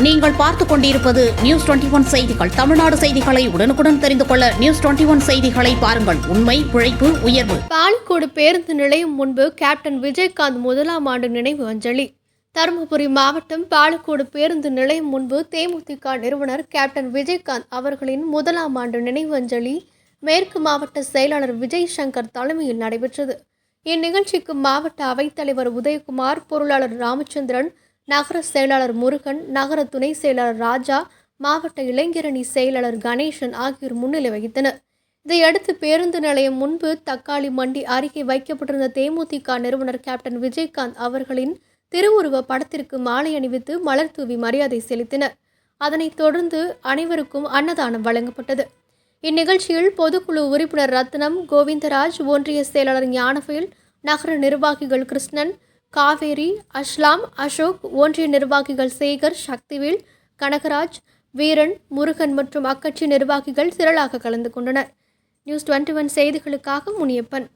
நீங்கள் பார்த்துக் கொண்டிருப்பது நியூஸ் டுவெண்டி ஒன் செய்திகள். தமிழ்நாடு செய்திகளை உடனுக்குடன் தெரிந்து கொள்ள நியூஸ் டுவெண்டி ஒன் செய்திகளை பாருங்கள். உண்மை உழைப்பு உயர்வு. பாலக்கோடு பேருந்து நிலையம் முன்பு கேப்டன் விஜயகாந்த் முதலாம் ஆண்டு நினைவு அஞ்சலி. தருமபுரி மாவட்டம் பாலக்கோடு பேருந்து நிலையம் முன்பு தேமுதிக நிறுவனர் கேப்டன் விஜயகாந்த் அவர்களின் முதலாம் ஆண்டு நினைவு அஞ்சலி மேற்கு மாவட்ட செயலாளர் விஜய் சங்கர் தலைமையில் நடைபெற்றது. இந்நிகழ்ச்சிக்கு மாவட்ட அவைத்தலைவர் உதயகுமார் பொருளாளர் ராமச்சந்திரன் நகர செயலாளர் முருகன் நகர துணை செயலாளர் ராஜா மாவட்ட இளைஞரணி செயலாளர் கணேசன் ஆகியோர் முன்னிலை வகித்தனர். இதையடுத்து பேருந்து நிலையம் முன்பு தக்காளி மண்டி அருகே வைக்கப்பட்டிருந்த தேமுதிக நிறுவனர் கேப்டன் விஜயகாந்த் அவர்களின் திருவுருவ படத்திற்கு மாலை அணிவித்து மலர் தூவி மரியாதை செலுத்தினர். அதனைத் தொடர்ந்து அனைவருக்கும் அன்னதானம் வழங்கப்பட்டது. இந்நிகழ்ச்சியில் பொதுக்குழு உறுப்பினர் ரத்னம் கோவிந்தராஜ் ஒன்றிய செயலாளர் ஞானவேல் நகர நிர்வாகிகள் கிருஷ்ணன் காவேரி அஸ்லாம் அசோக் ஒன்றிய நிர்வாகிகள் சேகர் சக்திவேல் கனகராஜ் வீரன் முருகன் மற்றும் அக்கட்சி நிர்வாகிகள் திரளாக கலந்து கொண்டனர். நியூஸ் டுவெண்ட்டி ஒன் செய்திகளுக்காக முனியப்பன்.